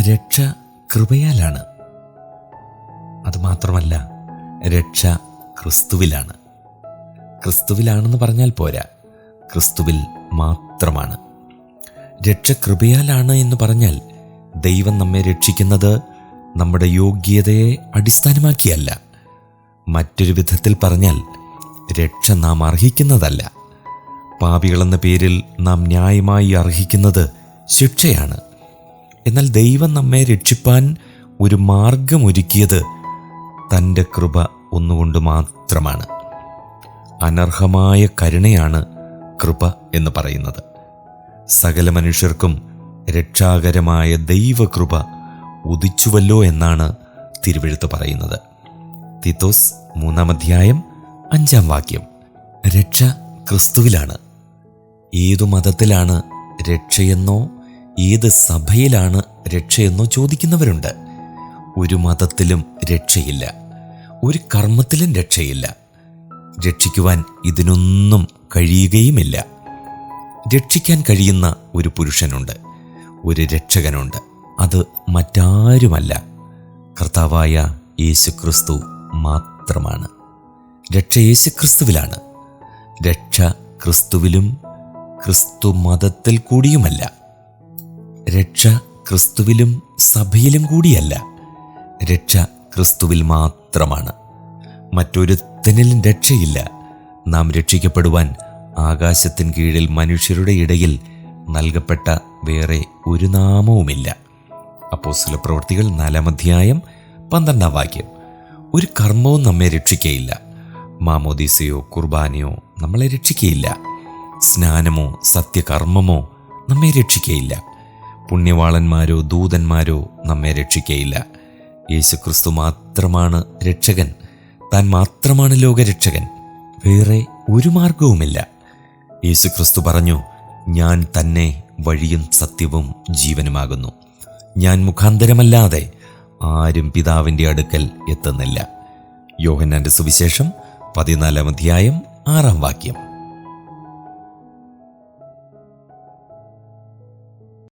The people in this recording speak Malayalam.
രക്ഷ കൃപയാലാണ്. അതുമാത്രമല്ല രക്ഷ ക്രിസ്തുവിലാണ്. ക്രിസ്തുവിലാണെന്ന് പറഞ്ഞാൽ പോരാ ക്രിസ്തുവിൽ മാത്രമാണ്. രക്ഷ കൃപയാലാണ് എന്ന് പറഞ്ഞാൽ ദൈവം നമ്മെ രക്ഷിക്കുന്നത് നമ്മുടെ യോഗ്യതയെ അടിസ്ഥാനമാക്കിയല്ല. മറ്റൊരു വിധത്തിൽ പറഞ്ഞാൽ രക്ഷ നാം അർഹിക്കുന്നതല്ല. പാപികളെന്ന പേരിൽ നാം ന്യായമായി അർഹിക്കുന്നത് ശിക്ഷയാണ്. എന്നാൽ ദൈവം നമ്മെ രക്ഷിപ്പാൻ ഒരു മാർഗമൊരുക്കിയത് തന്റെ കൃപ ഒന്നുകൊണ്ട് മാത്രമാണ്. അനർഹമായ കരുണയാണ് കൃപ എന്ന് പറയുന്നത്. സകല മനുഷ്യർക്കും രക്ഷാകരമായ ദൈവകൃപ ഉദിച്ചുവല്ലോ എന്നാണ് തിരുവെഴുത്ത് പറയുന്നത്. തിത്തോസ് മൂന്നാം അധ്യായം അഞ്ചാം വാക്യം. രക്ഷ ക്രിസ്തുവിലാണ്. ഏതു മതത്തിലാണ് രക്ഷയെന്നോ ഏത് സഭയിലാണ് രക്ഷയെന്നോ ചോദിക്കുന്നവരുണ്ട്. ഒരു മതത്തിലും രക്ഷയില്ല. ഒരു കർമ്മത്തിലും രക്ഷയില്ല. രക്ഷിക്കുവാൻ ഇതിനൊന്നും കഴിയുകയുമില്ല. രക്ഷിക്കാൻ കഴിയുന്ന ഒരു പുരുഷനുണ്ട്. ഒരു രക്ഷകനുണ്ട്. അത് മറ്റാരുമല്ല. കർത്താവായ യേശുക്രിസ്തു മാത്രമാണ്. രക്ഷ യേശുക്രിസ്തുവിലാണ്. രക്ഷ ക്രിസ്തുവിലും ക്രിസ്തു മതത്തിൽ കൂടിയുമല്ല. രക്ഷ ക്രിസ്തുവിലും സഭയിലും കൂടിയല്ല. രക്ഷ ക്രിസ്തുവിൽ മാത്രമാണ്. മറ്റൊരുത്തനിലും രക്ഷയില്ല. നാം രക്ഷിക്കപ്പെടുവാൻ ആകാശത്തിൻ കീഴിൽ മനുഷ്യരുടെ ഇടയിൽ നൽകപ്പെട്ട വേറെ ഒരു നാമവുമില്ല. അപ്പോസ്തല പ്രവൃത്തികൾ നാലാം അധ്യായം പന്ത്രണ്ടാം വാക്യം. ഒരു കർമ്മവും നമ്മെ രക്ഷിക്കയില്ല. മാമോദീസയോ കുർബാനയോ നമ്മളെ രക്ഷിക്കയില്ല. സ്നാനമോ സത്യകർമ്മമോ നമ്മെ രക്ഷിക്കയില്ല. പുണ്യവാളന്മാരോ ദൂതന്മാരോ നമ്മെ രക്ഷിക്കയില്ല. യേശുക്രിസ്തു മാത്രമാണ് രക്ഷകൻ. താൻ മാത്രമാണ് ലോകരക്ഷകൻ. വേറെ ഒരു മാർഗവുമില്ല. യേശുക്രിസ്തു പറഞ്ഞു ഞാൻ തന്നെ വഴിയും സത്യവും ജീവനുമാകുന്നു. ഞാൻ മുഖാന്തരമല്ലാതെ ആരും പിതാവിന്റെ അടുക്കൽ എത്തുന്നില്ല. യോഹന്നാന്റെ സുവിശേഷം പതിനാലാം അധ്യായം ആറാം വാക്യം.